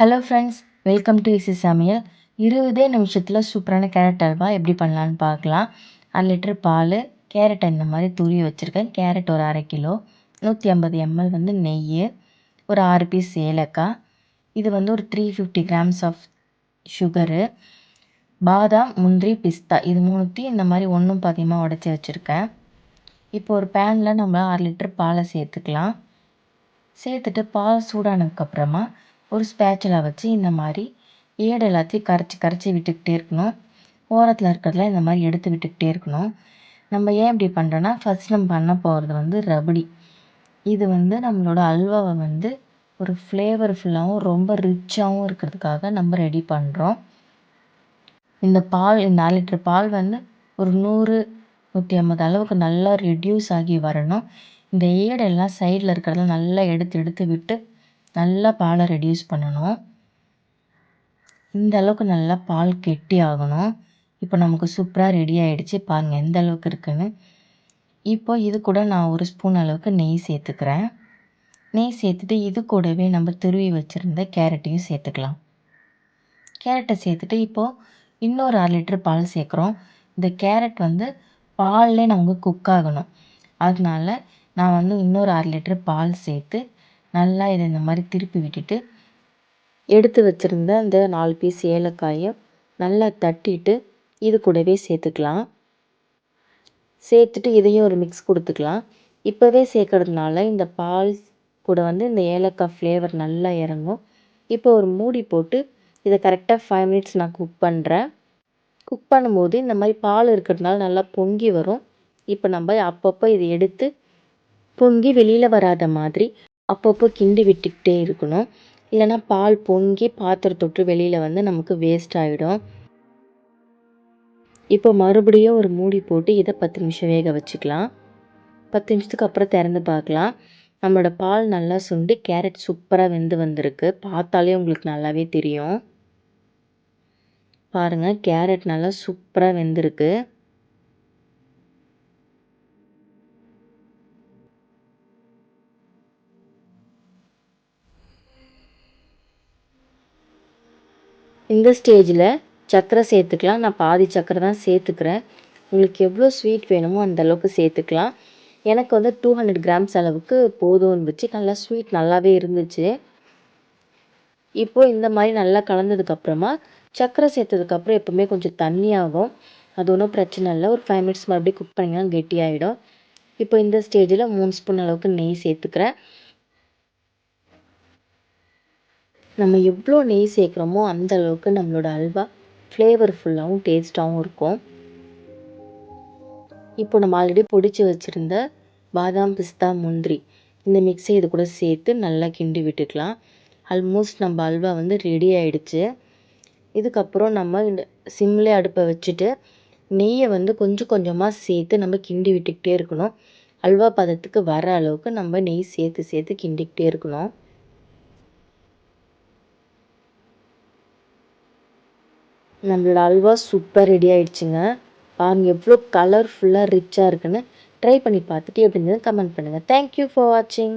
Hello friends welcome to easy சமையல் இருபதே நிமிஷத்தில் சூப்பரான கேரட் அல்வா எப்படி பண்ணலான்னு பார்க்கலாம். அரை லிட்டர் பால் கேரட்டை இந்த மாதிரி துருவி வச்சுருக்கேன். கேரட் ஒரு அரை கிலோ நூற்றி ஐம்பது எம்எல் வந்து நெய் ஒரு ஆறு பீஸ் ஏலக்காய். இது வந்து ஒரு three fifty grams of sugar பாதாம் முந்திரி பிஸ்தா இது மூணுத்தையும் இந்த மாதிரி ஒன்றும் பாதியமாக உடச்சி வச்சுருக்கேன். இப்போ ஒரு பேனில் நம்ம அரை லிட்டர் பாலை சேர்த்துக்கலாம். சேர்த்துட்டு பால் சூடானதுக்கப்புறமா ஒரு ஸ்பேச்சுலா வச்சு இந்த மாதிரி ஏடு எல்லாத்தையும் கரைச்சி கரைச்சி விட்டுக்கிட்டே இருக்கணும். ஓரத்தில் இருக்கிறதுலாம் இந்த மாதிரி எடுத்து விட்டுக்கிட்டே இருக்கணும். நம்ம ஏன் இப்படி பண்ணுறோன்னா ஃபஸ்ட் நம்ம பண்ண போகிறது வந்து ரபடி. இது வந்து நம்மளோட அல்வாவை வந்து ஒரு ஃப்ளேவர்ஃபுல்லாகவும் ரொம்ப ரிச்சாகவும் இருக்கிறதுக்காக நம்ம ரெடி பண்ணுறோம் இந்த பால் இந்த நாலு லிட்டர் பால் வந்து ஒரு நூறு நூற்றி ஐம்பது அளவுக்கு நல்லா ரெடியூஸ் ஆகி வரணும். இந்த ஏடெல்லாம் சைடில் இருக்கிறதெல்லாம் நல்லா எடுத்து எடுத்து விட்டு நல்லா பாலை ரெடியூஸ் பண்ணணும். இந்த அளவுக்கு நல்லா பால் கெட்டி ஆகணும். இப்போ நமக்கு சூப்பராக ரெடி ஆகிடுச்சு பாருங்கள் எந்த அளவுக்கு இருக்குன்னு. இப்போ இது கூட நான் ஒரு ஸ்பூன் அளவுக்கு நெய் சேர்த்துக்கிறேன். நெய் சேர்த்துட்டு இது கூடவே நம்ம துருவி வச்சுருந்த கேரட்டையும் சேர்த்துக்கலாம். கேரட்டை சேர்த்துட்டு இப்போது இன்னொரு அரை லிட்டர் பால் சேர்க்குறோம். இந்த கேரட் வந்து பால்லே நமக்கு குக் ஆகணும். அதனால நான் வந்து இன்னொரு அரை லிட்டர் பால் சேர்த்து நல்லா இதை இந்த மாதிரி திருப்பி விட்டுட்டு எடுத்து வச்சுருந்த அந்த நாலு பீஸ் ஏலக்காயை நல்லா தட்டிட்டு இது கூடவே சேர்த்துக்கலாம். சேர்த்துட்டு இதையும் ஒரு மிக்ஸ் கொடுத்துக்கலாம். இப்போவே சேர்க்கறதுனால இந்த பால் கூட வந்து இந்த ஏலக்காய் ஃப்ளேவர் நல்லா இறங்கும். இப்போ ஒரு மூடி போட்டு இதை கரெக்டாக ஃபைவ் மினிட்ஸ் நான் குக் பண்ணுறேன் குக் பண்ணும்போது இந்த மாதிரி பால் இருக்கிறதுனால நல்லா பொங்கி வரும். இப்போ நம்ம அப்பப்போ இதை எடுத்து பொங்கி வெளியில் வராத மாதிரி அப்பப்போ கிண்டி விட்டுக்கிட்டே இருக்கணும். இல்லைன்னா பால் பொங்கி பாத்திரத்தை விட்டு வெளியில் வந்து நமக்கு வேஸ்ட் ஆகிடும் இப்போ மறுபடியும் ஒரு மூடி போட்டு இதை பத்து நிமிஷம் வேக வச்சுக்கலாம். பத்து நிமிஷத்துக்கு அப்புறம் திறந்து பார்க்கலாம். நம்மளோட பால் நல்லா சுண்டு கேரட் சூப்பராக வெந்து வந்திருக்கு. பார்த்தாலே உங்களுக்கு நல்லாவே தெரியும். பாருங்கள் கேரட் நல்லா சூப்பராக வெந்திருக்கு. இந்த ஸ்டேஜில் சர்க்கரை சேர்த்துக்கலாம். நான் பாதி சர்க்கரை தான் சேர்த்துக்கிறேன். உங்களுக்கு எவ்வளோ ஸ்வீட் வேணுமோ அந்த அளவுக்கு சேர்த்துக்கலாம். எனக்கு வந்து டூ ஹண்ட்ரட் கிராம்ஸ் அளவுக்கு போதும் இருந்துச்சு. நல்லா ஸ்வீட் நல்லாவே இருந்துச்சு. இப்போது இந்த மாதிரி நல்லா கலந்ததுக்கப்புறமா சர்க்கரை சேர்த்ததுக்கப்புறம் எப்போவுமே கொஞ்சம் தண்ணியாகும் அது ஒன்றும் பிரச்சனை இல்லை. ஒரு ஃபைவ் மினிட்ஸ் மறுபடியும் குக் பண்ணிங்கன்னா கெட்டியாகிடும் இப்போ இந்த ஸ்டேஜில் மூணு ஸ்பூன் அளவுக்கு நெய் சேர்த்துக்கிறேன். நம்ம எவ்வளோ நெய் சேர்க்குறோமோ அந்த அளவுக்கு நம்மளோட அல்வா ஃப்ளேவர்ஃபுல்லாகவும் டேஸ்ட்டாகவும் இருக்கும். இப்போ நம்ம ஆல்ரெடி பொடிச்சு வச்சுருந்த பாதாம் பிஸ்தா முந்திரி இந்த மிக்ஸை இது கூட சேர்த்து நல்லா கிண்டி விட்டுக்கலாம். ஆல்மோஸ்ட் நம்ம அல்வா வந்து ரெடி ஆயிடுச்சு. இதுக்கப்புறம் நம்ம இந்த சிம்லே அடுப்பை வச்சுட்டு நெய்யை வந்து கொஞ்சம் கொஞ்சமாக சேர்த்து நம்ம கிண்டி விட்டுக்கிட்டே இருக்கணும். அல்வா பதத்துக்கு வர அளவுக்கு நம்ம நெய் சேர்த்து சேர்த்து கிண்டிக்கிட்டே இருக்கணும். நம்மளோட அல்வா சூப்பர் ரெடி ஆகிடுச்சிங்க பாருங்கள் எவ்வளோ கலர்ஃபுல்லாக ரிச்சாக இருக்குன்னு. ட்ரை பண்ணி பார்த்துட்டு எப்படி இருந்ததுன்னு கமெண்ட் பண்ணுங்கள் தேங்க்யூ ஃபார் வாட்சிங்